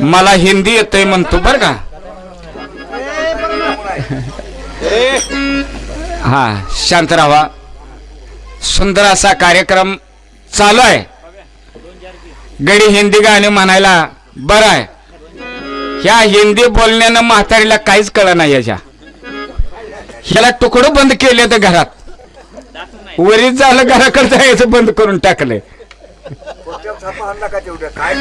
मला हिंदी येतंय म्हणतो बर का? हा शांत राहा. सुंदर असा कार्यक्रम चालू आहे. गडी हिंदी गाणे म्हणायला बरं आहे. ह्या हिंदी बोलण्यानं म्हातारीला काहीच कळ नाही याच्या. ह्याला तुकडं बंद केले तर घरात. वरीच झालं घराकडे जायचं बंद करून टाकलंय. काय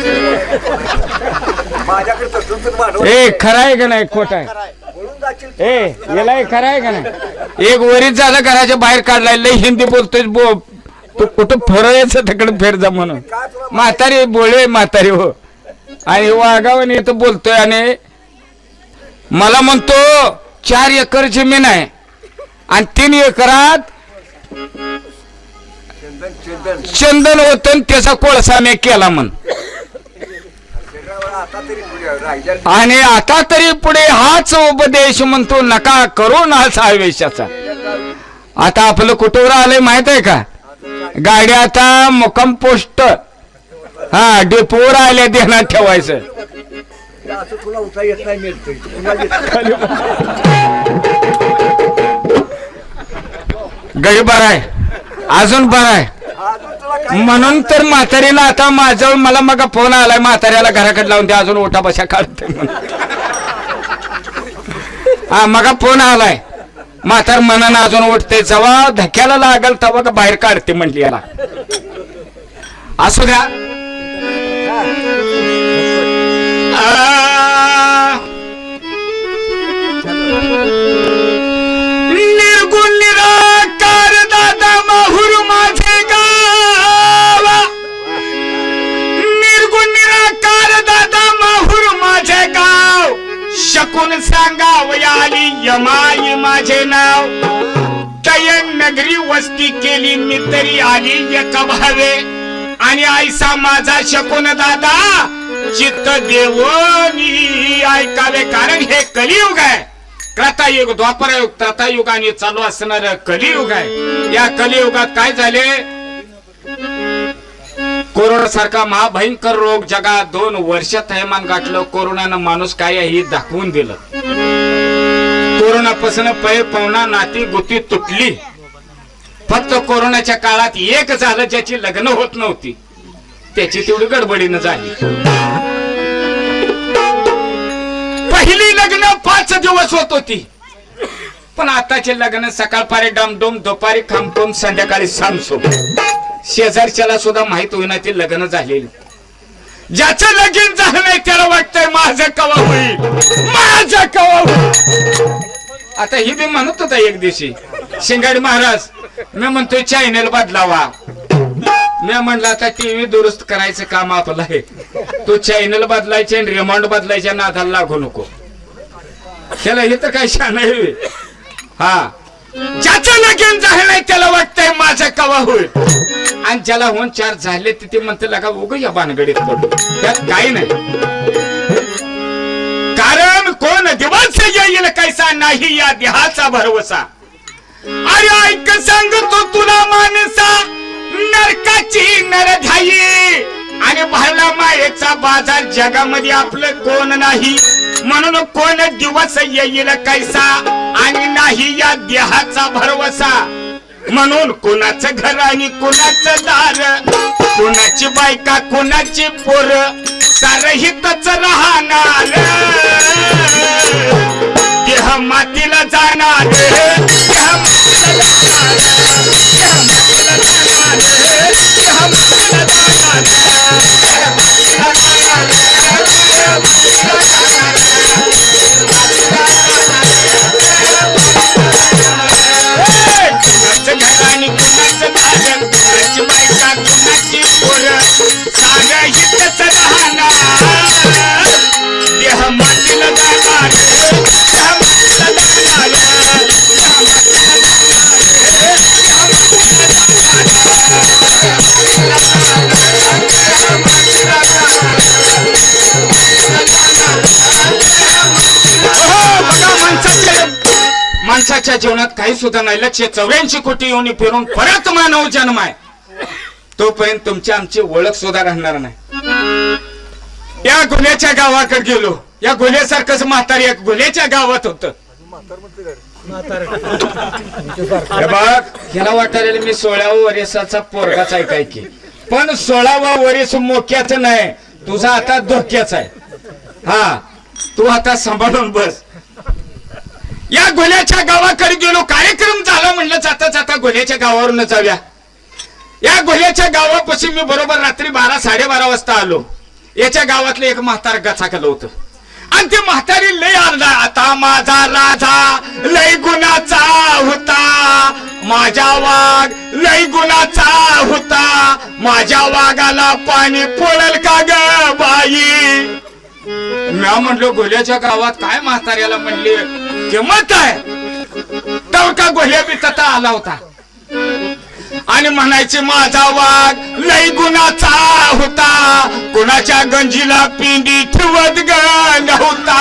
माझ्याकडे तर ए खरं आहे का नाही? खोट आहे. जाशील ए याला हे खरं आहे का नाही? एक वरीच झालं घराच्या बाहेर काढलाय लय हिंदी बोलतोय बो तू कुठं फिरायचं तिकडे फेर जा म्हणून. म्हातारी बोलवे म्हातारी हो. आणि वागावून इथं बोलतोय आणि मला म्हणतो चार एकर जमीन आहे. आणि तीन एकरात चंदन चंदन. चंदन होतं आणि त्याचा कोळसा मी केला म्हण शरीरावर आता तरी पुढे राहिल्या आणि आता तरी पुढे हाच उपदेश म्हणतो नका करू नाच आवेशाचा. आता आपलं कुठवर आलंय माहीत आहे का? गाडी आता मुक्काम पोस्ट. हा डेपोवर आल्या ध्यानात ठेवायचं. गडी बरा आहे. अजून बरा म्हणून तर म्हातारीला आता माझ्यावर मला मग फोन आलाय म्हाताऱ्याला घराकडे लावून ते अजून ओठा बशा काढते हा मग फोन आलाय. म्हातार मनानं अजून उठते जेव्हा धक्याला लागल तेव्हा का बाहेर काढते म्हटली याला. असू द्या. टाकून सांगाव आली यमाई माझे नाव? तयन नगरी वस्ती केली मी तरी आली एक भावे आणि आईसा माझा शकून दादा चित्त देवनी ऐकावे. कारण हे कलियुग आहे. त्रतायुग द्वापरयुग त्रतायुग आणि चालू असणार कलियुग आहे. या कलियुगात काय झाले? कोरोना सारखा महाभयंकर रोग जगात दोन वर्ष थैमान गाठलं कोरोनानं माणूस काय हे दाखवून दिलं. कोरोनापासून पै पवना नाती गुती तुटली. फक्त कोरोनाच्या काळात एक झालं ज्याची लग्न होत नव्हती. त्याची तेवढी गडबडीनं झाली. पहिली लग्न पाच दिवस होत होती. पण आताचे लग्न सकाळपारी डमडोम दुपारी खामखोम संध्याकाळी सामसोम. शेजारच्याला सुद्धा माहीत होईना ते लग्न झालेलं. ज्याचं लगीन झालं नाही त्याला वाटतंय माझं कवा होईल. माझं कवा होईल. आता ही बी म्हणत होता एक दिवशी शिंगाडी महाराज मी म्हणतोय चॅनेल बदलावा. मी म्हणलं आता टीव्ही दुरुस्त करायचं काम आपलं आहे. तो चॅनल बदलायचे आणि रिमांड बदलायच्या नादाला लागू नको. त्याला हे तर काय शान आहे? हा. ज्याचं लगीन झालंय त्याला वाटतंय माझं कवा होईल. आणि ज्याला होऊन चार झाले तिथे म्हणते लगा उग या बानगडीत पडू. त्यात काही नाही. कारण कोण दिवस येईल कैसा नाही या देहाचा भरवसा. अरे ऐक सांगतो तुला माणसा नरकाची नरधाई. आणि भरला मायेचा बाजार जगामध्ये आपलं कोण नाही. म्हणून कोण दिवस येईल कैसा? आणि नाही या देहाचा भरवसा. म्हणून कोणाचं घर आणि कोणाचं दार कोणाची बायका कोणाची पोर सारहितच राहणार. देह मातीला जाणार देह मातीला जाणार देह मातीला जाणार काही सुद्धा नाही. लक्ष चौऱ्याऐंशी कोटी येऊन फिरून परत मानव जन्म आहे. तोपर्यंत तुमची आमची ओळख सुद्धा राहणार नाही. या गुन्ह्याच्या गावाकडे गेलो. या गुन्ह्यासारखंच म्हातारी या गुन्ह्याच्या गावात होत. बघ ह्याला वाटायला मी सोळाव्या वरेसाचा पोरगाच आहे काय की. पण सोळावा वरेस मोक्याच नाही. तुझा आता धोक्याच आहे. हा तू आता सांभाळून बस. या गोल्याच्या गावाकडे गेलो. कार्यक्रम झाला म्हणलं जाता जाता गोल्याच्या गावावरून जाऊया. या गोल्याच्या गावापाशी मी बरोबर रात्री बारा साडेबारा वाजता आलो. याच्या गावातलं एक म्हातार गचाकलं होतं. आणि ते म्हातारी लय आरडा आता माझा राजा लय गुणाचा होता. माझ्या वाघ लय गुणाचा होता. माझ्या वाघाला पाणी पोळल का ग बाई? म्या म्हणलो गोल्याच्या गावात काय म्हाताऱ्याला म्हणले? किंमत काय तर का गोल्या बी तथा आला होता. आणि म्हणायचे माझा वाघ लय गुणाचा होता. कुणाच्या गंजीला पिंडी ठेवत ग नव्हता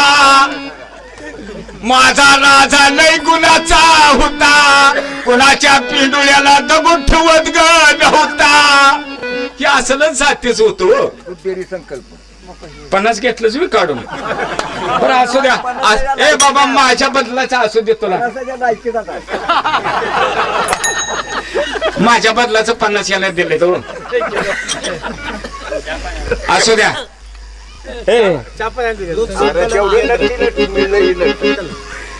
माझा राजा लय गुणाचा होता. कुणाच्या पिंडुळ्याला दगड ठेवत ग नव्हता हे असलं साध्यच होतो हो. संकल्प. पन्नास घेतलंच मी काढून. बरं असू द्या. ए बाबा माझ्या बदलाचा असू दे तुला. माझ्या बदलाचं पन्नास याला दिले तो. असू द्या.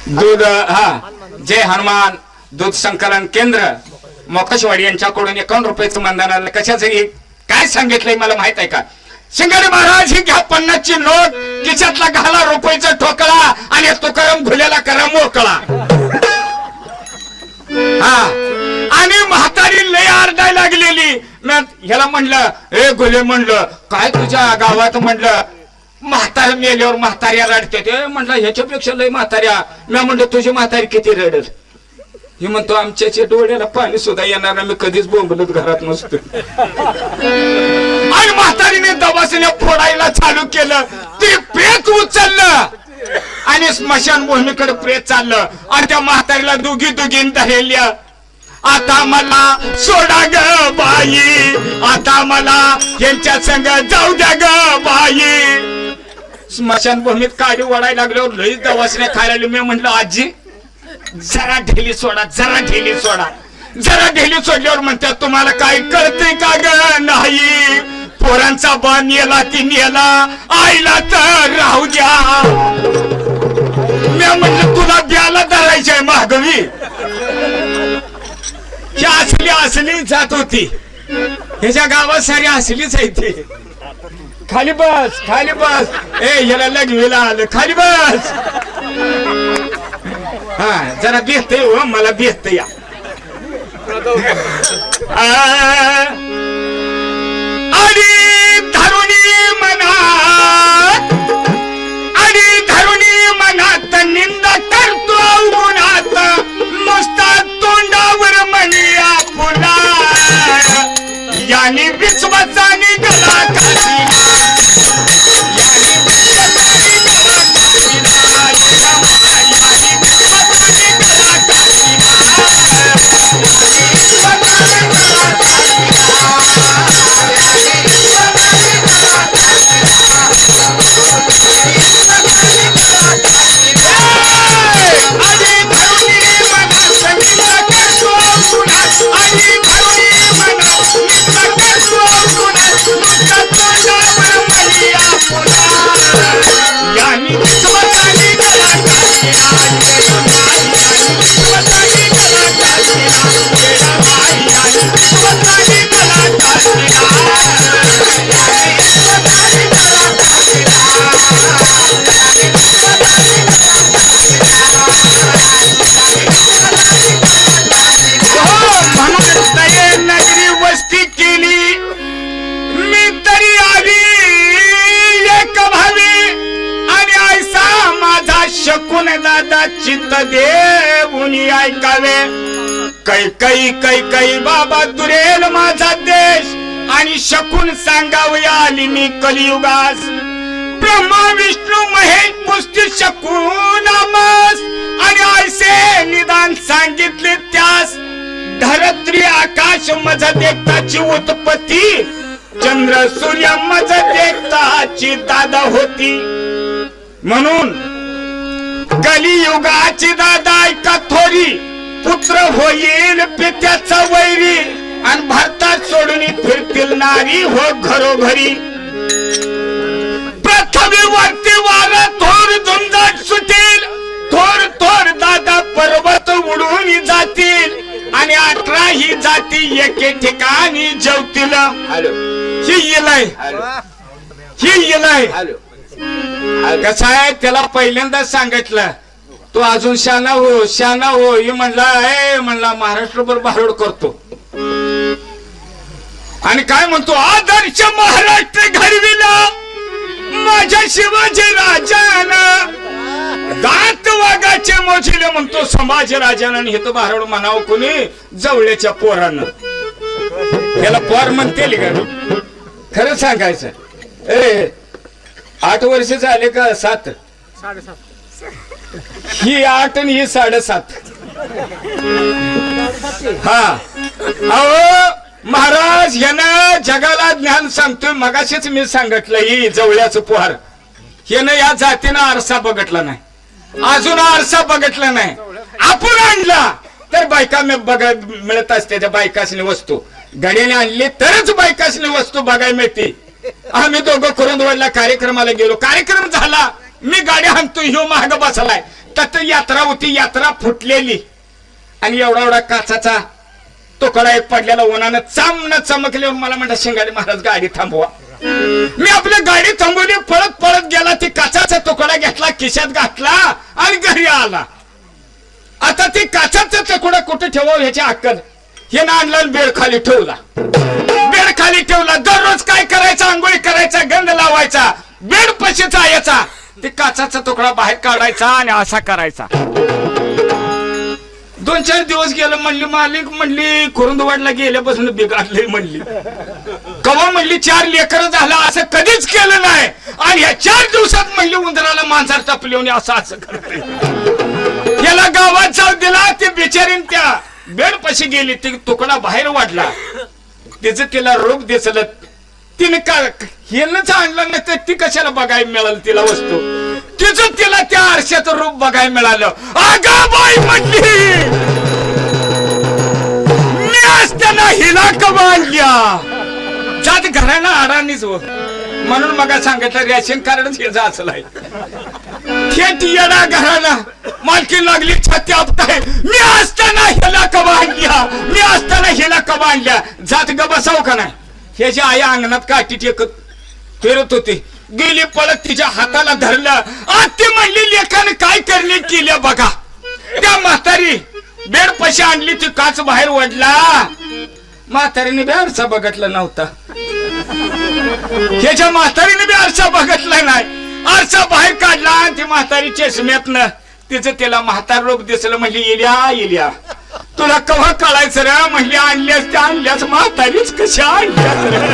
दूध हा. जय हनुमान दूध संकलन केंद्र. मोकशवाडी यांच्याकडून एकावन्न रुपयाचं मतदान आलं कशाचं हे काय सांगितलंय मला माहीत आहे का? शिंगाडे महाराज ही घ्या पन्नासची नोट. खिशातला घाला रुपयाचा ठोकळा आणि तुकाराम घुल्याला करा मोकळा. हा. आणि म्हातारी लय आरडाय लागलेली. ह्याला म्हणलं ए गुले म्हणलं काय तुझ्या गावात? म्हणलं म्हातार मेल्यावर म्हाताऱ्या रडते ते म्हणलं ह्याच्यापेक्षा लय म्हाताऱ्या. मी म्हणलं तुझी म्हातारी किती रडल? हे म्हणतो आमच्याच्या डोळ्याला पाणी सुद्धा येणार मी कधीच बोंबलत घरात नसतो आणि म्हातारीने दवाखान्या फोडायला चालू केलं. ते प्रेत उचललं. आणि स्मशान भूमीकडे प्रेत चाललं. आणि त्या म्हातारीला दुगी दुगीन धरेल्या आता मला सोडा ग बाई. आता मला यांच्या संग जाऊ द्या ग बाई. स्मशान भूमीत काडी वडायला लागल्यावर लईच दवासने खायला मी म्हणलं आजी जरा ढेली सोडा जरा ढेली सोडा. जरा ढेली सोडल्यावर म्हणतात तुम्हाला काय कळते का ग नाही? पोरांचा बा नेला ती नेला. आईला तर राहू द्या. मी म्हटलं तुला द्यायला धरायचंय महागवी असली असली जात होती. ह्याच्या गावात सारी असलीच आहे ती. खाली बस खाली बस. ए याला लग्नीला आलं. खाली बस. हा जरा भेटत हो मला भेटत या. याने विश्वाचा कै कै बाबा दुरेल माझा देश. आणि शकून सांगावे आली मी कलियुगास. ब्रह्मा विष्णू महेश पुष्टी शकून आणि ऐसे निदान सांगितले त्यास. धरत्री आकाश मज देखताची उत्पत्ती. चंद्र सूर्य मज देखताची दादा होती. म्हणून कलियुगाची दादा ऐका थोरी. पुत्र होईल पित्याचा वैरी आणि भारतात सोडून फिरतील नारी हो घरोघरी. प्रथमी वरती वार थोर झुंजाट सुटेल थोर थोर दादा पर्वत उडून जातील आणि अठरा ही जाती एके ठिकाणी जेवतील. हॅलो. ही येलाय हॅलो. ही येलाय कसं आहे त्याला पहिल्यांदाच सांगितलं. तो अजून शाना हो शाना हो हे म्हणला ए म्हणला महाराष्ट्रभर भारूड करतो. आणि काय म्हणतो आदर्श महाराष्ट्र घडविला माझ्या शिवाजी राजानं दात वाघाचे मोजिले म्हणतो समाज राजानं. हे तर भारूड म्हणावं कोणी जवळच्या पोरानं. त्याला पोर म्हणते का? खरं सांगायचं. ए आठ वर्ष झाले का सात? ही आठ आणि ही साडेसात. हा. अहो महाराज यानं जगाला ज्ञान सांगतोय मगाशीच मी सांगितलं ही जवळ्याचं पोहार. यानं या जातीनं आरसा बघितला नाही. अजून आरसा बघितला नाही. आपण आणला. तर बायका मी मिळत असते त्या बायकासनी वस्तू. गड्याने आणली तरच बायकासनी वस्तू बघायला मिळते. आम्ही दोघं करून कुरुंदवाडला कार्यक्रमाला गेलो. कार्यक्रम झाला. मी गाडी हाणतो ह्यो महाग बसलाय. तर यात्रा होती यात्रा फुटलेली. आणि एवढा एवढा काचाचा तुकडा एक पडलेला उन्हानं चामनं चमकले मला म्हणतात शिंगाडे महाराज गाडी थांबवा. मी आपली गाडी थांबवली पळत पळत गेला ती काचाचा तुकडा घेतला खिशात घातला आणि घरी आला. आता ती काचाचा तुकडा कुठे ठेवावं ह्याची अक्कल? हे ना आणलं बेड खाली ठेवला. बेड खाली ठेवला. दररोज काय करायचं? आंघोळी करायचा गंध लावायचा बेड पशी जायचा ते काचाचा तुकडा बाहेर काढायचा आणि असा करायचा. दोन चार दिवस गेलं म्हणली मालिक म्हणली कुरुंदवाडला गेल्यापासून बिघडले म्हणली. कवा म्हणली चार लेकर झालं असं कधीच केलं नाही. आणि ह्या चार दिवसात म्हणली उंदराला मांजर टपली असं असं करते याला गावात जाऊ दिला ते बिचारीन त्या बेड पशी गेली ती तुकडा बाहेर वाढला. त्याचं तिला रोग दिसलं. तिने का हेनच आणलं नाही तर ती कशाला बघायला मिळालं तिला वस्तू? तिचं तिला त्या आरशाचं रूप बघायला मिळालं. आगा बाई म्हणली मी असताना हिला कमाल्या आणल्या जात घराला आडानीच हो. म्हणून मग सांगितलं रेशन कार्डच हे असलं आहे. थेट येडा घराला मालकी लागली छाती आपताय मी असताना हिला कमाल्या मी असताना हिला कमाल्या जात ग बसाव का नाही? ह्याच्या आई अंगणात काठी टेकत फिरत होती गेली पळत तिच्या हाताला धरलं. आज म्हणली लेखाने काय करणे केल्या बघा. त्या म्हातारी बेड पशी आणली ती काच बाहेर ओढला. म्हातारीने बी आरसा बघितला नव्हता. ह्याच्या म्हातारीने बी आरसा बघितला नाही आरसा बाहेर काढला आणि ती म्हातारी चष्म्यातनं तिचं तिला म्हातार रूप दिसलं. म्हणजे इल्या इल्या तुला कव्हा कळायचं रे? म्हणली आणल्यास त्या आणल्यास म्हातारीच कशा आणल्यास रे?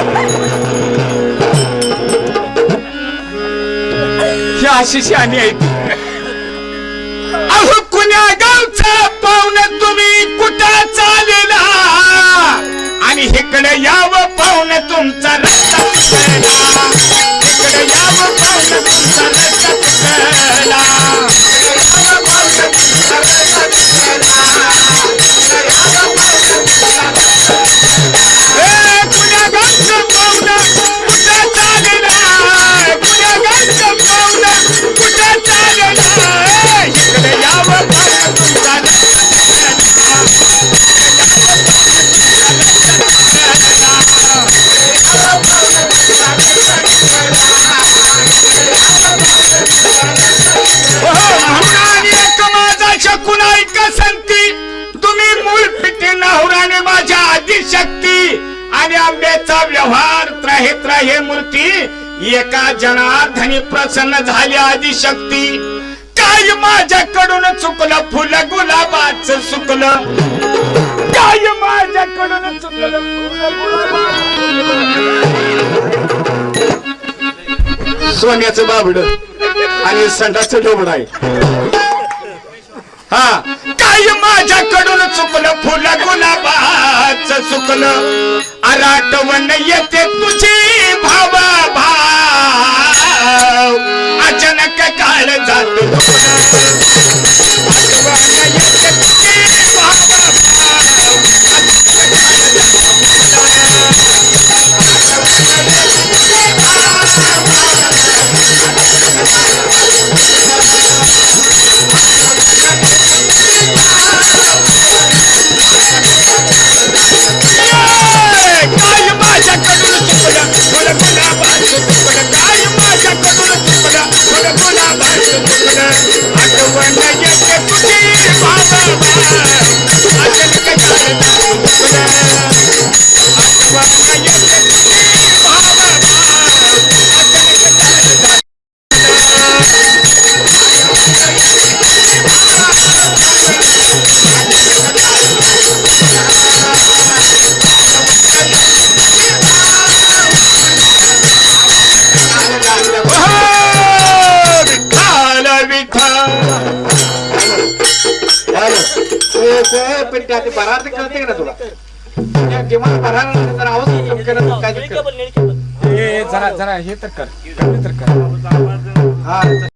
ही अशी शानी आहे अहो कुण्या गावचा पाहुण तुम्ही कुठं चालेला? आणि इकडे यावं पाहुण तुमचा रस्ता त्राहे मूर्ती एका जनार्दनी प्रसन्न झाली आदिशक्ती. काय माझ्याकडून चुकलं फुल गुलाबाच चुकलं काय माझ्याकडून चुकलं फुल सोन्याचं बाबड आणि संडाचं ढोबड आहे. हा माझ्याकडून चुकलं फुल गुलाबाच चुकलं. आराटवण येते तुझी भावा भाव अचानक काळ जातो? पण त्या ते कळते ना तुला जेव्हा बरा तर आवाज चमकेना काय. ए जरा जरा हे तर कर कमी तर कर हा